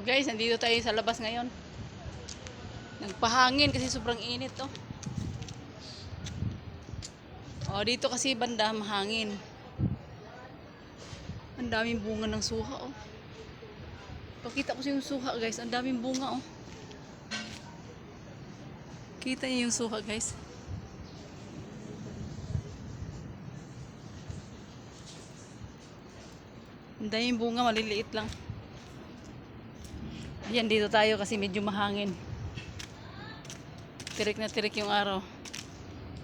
Oh guys, nandito tayo sa labas ngayon. Nagpahangin kasi sobrang init to. Oh, dito kasi banda mahangin. Ang daming bunga ng suha oh. Pakita ko sa yung suha guys, ang daming bunga oh. Kita niyo yung suha guys. Ang daming bunga, maliliit lang. Ayan, dito tayo kasi medyo mahangin. Tirik na tirik yung araw.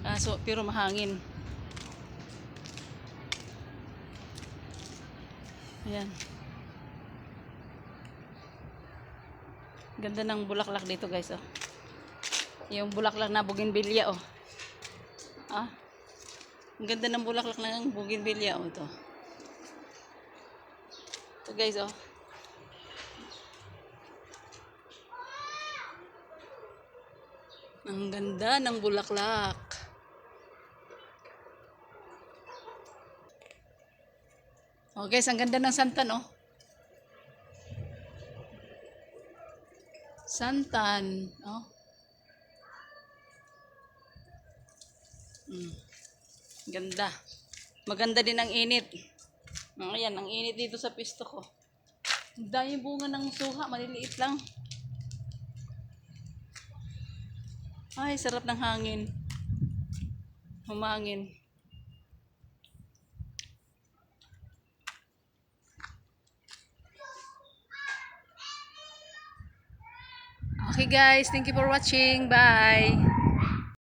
Kaso, pero mahangin. Ayan. Ganda ng bulaklak dito guys, oh. Yung bulaklak na bougainvillea, oh. Ah. Ang ganda ng bulaklak ng bougainvillea, oh, ito. Ito guys, oh. Ang ganda ng bulaklak. Oh guys, ang ganda ng santan, oh. Santan, oh. Mm. Ganda. Maganda din ang init. Oh, ayan, ang init dito sa pisto ko. Daming bunga ng suha, maliliit lang. Ay, sarap ng hangin. Humangin. Okay guys, thank you for watching. Bye.